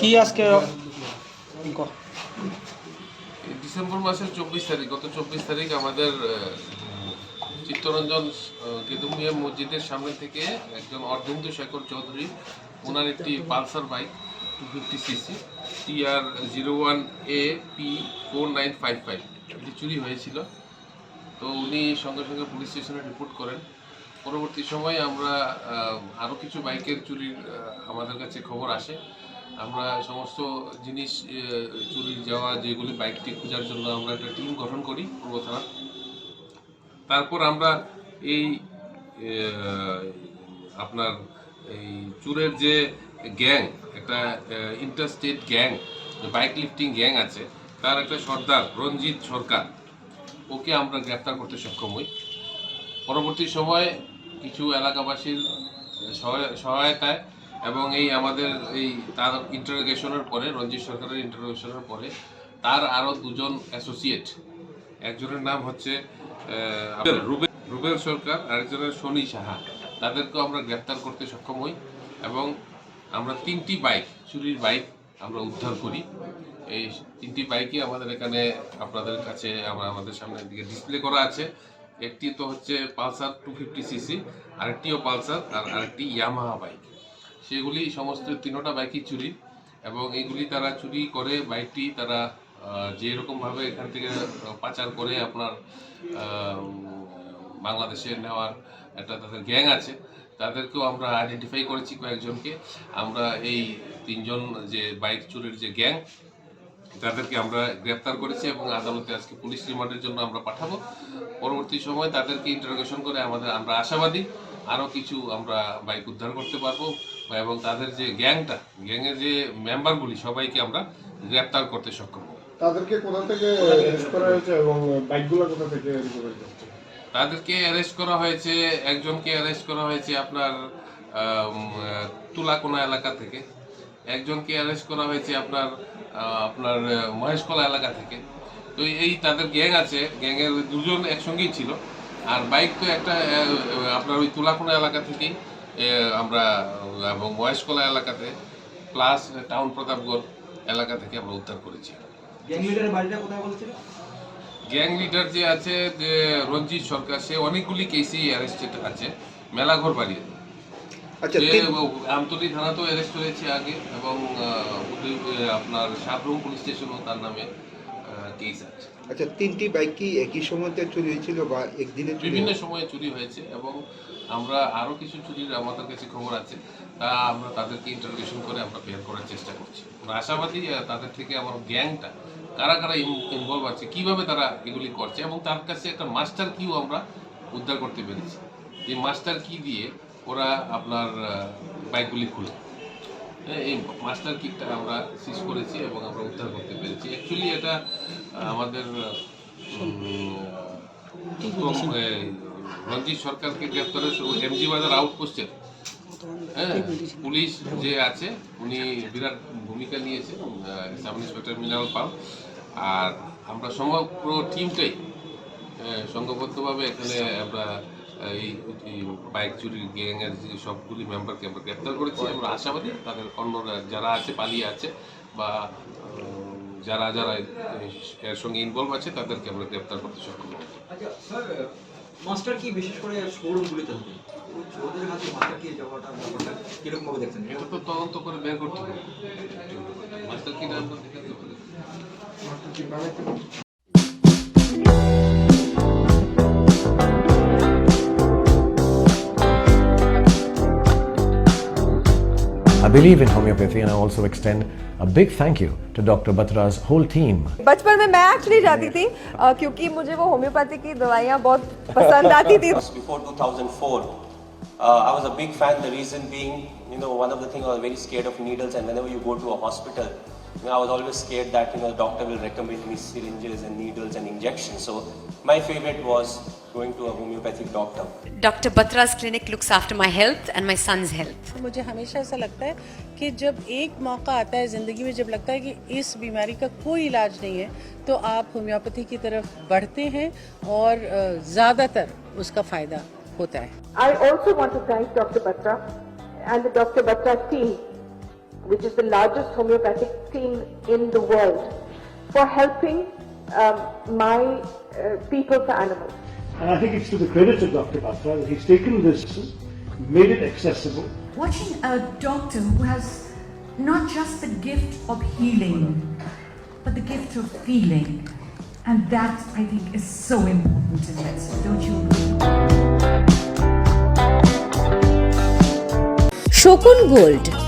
কি আজকে? ডিসেম্বর মাসের চব্বিশ তারিখ, গত চব্বিশ তারিখ আমাদের চিত্তরঞ্জন কেদুমিয়া মসজিদের সামনে থেকে একজন অর্ধেন্দু শেখর চৌধুরী, ওনার একটি Pulsar bike two fifty CC TR zero one A P four nine five five এটি চুরি হয়েছিল। তো উনি সঙ্গে সঙ্গে পুলিশ স্টেশনে রিপোর্ট করেন। পরবর্তী সময়ে আমরা আরও কিছু বাইকের চুরির আমাদের কাছে খবর আসে। আমরা সমস্ত জিনিস চুরি যাওয়া যেগুলি বাইকটি খোঁজার জন্য আমরা একটা টিম গঠন করি পূর্ব থানার। তারপর আমরা এই আপনার এই চুরের যে গ্যাং, একটা interstate gang, bike lifting gang আছে, তার একটা সর্দার রঞ্জিত সরকার, ওকে আমরা গ্রেপ্তার করতে সক্ষম হই। পরবর্তী সময়ে কিছু এলাকাবাসীর সহায়তায় এবং এই আমাদের এই তার ইন্টারোগেশনের পরে, রঞ্জিত সরকারের ইন্টারোগেশনের পরে, তার আরও দুজন অ্যাসোসিয়েট একজনের নাম হচ্ছে রুবেল রুবেল সরকার, আরেকজনের শনি সাহা, তাদেরকেও আমরা গ্রেপ্তার করতে সক্ষম হই এবং আমরা তিনটি বাইক চুরির বাইক আমরা উদ্ধার করি। এই তিনটি বাইকই আমাদের এখানে আপনাদের কাছে, আমরা আমাদের সামনে দিকে ডিসপ্লে করা আছে। একটি তো হচ্ছে পালসার টু ফিফটি সিসি আরেকটিও পালসার, আর আরেকটি ইয়ামাহা বাইক সেগুলি সমস্ত তিনোটা বাইকই চুরি, এবং এগুলি তারা চুরি করে বাইকটি তারা যে রকমভাবে এখান থেকে পাচার করে আপনার বাংলাদেশে নেওয়ার একটা তাদের গ্যাং আছে, তাদেরকেও আমরা আইডেন্টিফাই করেছি কয়েকজনকে। আমরা এই তিনজন যে বাইক চুরির যে গ্যাং তাদেরকে আমরা গ্রেপ্তার করেছি এবং আদালতে আজকে পুলিশ রিমান্ডের জন্য আমরা পাঠাবো। পরবর্তী সময় তাদেরকে ইন্টারোগেশন করে আমাদের আমরা আশাবাদী আরও কিছু আমরা বাইক উদ্ধার করতে পারব এবং তাদের যে গ্যাংটা গ্যাংয়ের যে মেম্বারগুলি সবাইকে আমরা গ্রেপ্তার করতে সক্ষম হব। তাদেরকে কোথা থেকে অ্যারেস্ট করা হয়েছে এবং বাইকগুলো কোথা থেকে রিকভারি করছে তাদেরকে অ্যারেস্ট করা হয়েছে একজনকে অ্যারেস্ট করা হয়েছে আপনার তুলাকোনা এলাকা থেকে। একজনকে অ্যারেস্ট করা হয়েছে আপনার আপনার মহেশকলা এলাকা থেকে। তো এই তাদের গ্যাং আছে গ্যাংয়ের দুজন একসঙ্গেই ছিল। আর বাইক তো একটা আপনার ওই তুলাকোনা এলাকা থেকেই আমরা এবং মহেশকলা এলাকাতে প্লাস টাউন প্রতাপগড় এলাকা থেকে আমরা উদ্ধার করেছি। গ্যাং লিডার যে আছে যে রঞ্জিত সরকার সে অনেকগুলি কেসেই অ্যারেস্টেড আছে মেলাঘর বাড়ি আচ্ছা আমতলী থানাতেও অ্যারেস্ট হয়েছে আগে এবং আপনার সাবরুম পুলিশ স্টেশনও তার নামে কেস আছে। আচ্ছা তিনটি বাইক কি একই সময়তে চুরি হয়েছিল বা একদিনে বিভিন্ন সময়ে চুরি হয়েছে এবং আমরা আরও কিছু চুরির আমাদের কাছে খবর আছে তা আমরা তাদেরকে ইন্টারোগেশন করে আমরা বের করার চেষ্টা করছি। আশাবাদী তাদের থেকে আমার গ্যাংটা কারা কারা ইনভলভ আছে কীভাবে তারা এগুলি করছে এবং তার কাছে একটা মাস্টার কিও আমরা উদ্ধার করতে পেরেছি। যে মাস্টার কি দিয়ে ওরা আপনার বাইকগুলি খুলে। হ্যাঁ, এই মাস্টার কিটটা আমরা সিজ করেছি এবং আমরা উদ্ধার করতে পেরেছি। অ্যাকচুয়ালি এটা আমাদের রঞ্জিত সরকারকে গ্রেপ্তারের এমজি বাজার আউটপোস্টের হ্যাঁ পুলিশ যে আছে উনি বিরাট ভূমিকা নিয়েছে সাব ইন্সপেক্টর মিনারল পাল। আর আমরা সমগ্র টিমটাই সংঘবদ্ধভাবে এখানে আমরা এই বাইক চুরির গ্যাংয়ের যে সবগুলি মেম্বারকে আমরা গ্রেপ্তার করেছি আমরা আশাবাদী তাদের অন্যরা যারা আছে পালিয়ে আছে বা যারা যারা এর সঙ্গে ইনভলভ আছে তাদেরকে আমরা গ্রেপ্তার করতে সক্ষম হব। আচ্ছা স্যার মাস্টার কি বিশেষ করে শোরুমগুলিতে হতো ওদের হাতে মাস্টার কি যাওয়াটা ব্যাপারটা কীরকম ভাবে দেখছেন? এটা তো তদন্ত করে বের করতে হবে। মাস্টার দেখাতে I believe in homeopathy and I also extend a big thank you to Dr. Batra's whole team बचपन में मैं एक्चुअली जाती थी अ, क्योंकि मुझे वो होम्योपैथी की दवाइयाँ बहुत पसंद आती थी before 2004. Uh, I was a big fan. The reason being, you know, one of the things I was very scared of needles, and whenever you go to a hospital, you know, I was always scared that you know the doctor will recommend me syringes and needles and injections. So My favorite was going to a homeopathic doctor. Doctor Batra's clinic looks after my health and my son's health मुझे हमेशा ऐसा लगता है कि जब एक मौका आता है ज़िंदगी में जब लगता है कि इस बीमारी का कोई इलाज नहीं है तो आप होम्योपैथी की तरफ़ बढ़ते हैं और ज़्यादातर उसका फ़ायदा होता है I also want to thank doctor Batra and the doctor Batra team which is the largest homeopathic team in the world for helping um, my uh, people for animals. And I think it's to the credit of Dr. Batra that he's taken this, made it accessible. Watching a doctor who has not just the gift of healing, but the gift of feeling. And that, I think, is so important in medicine, don't you agree? Shokun Gold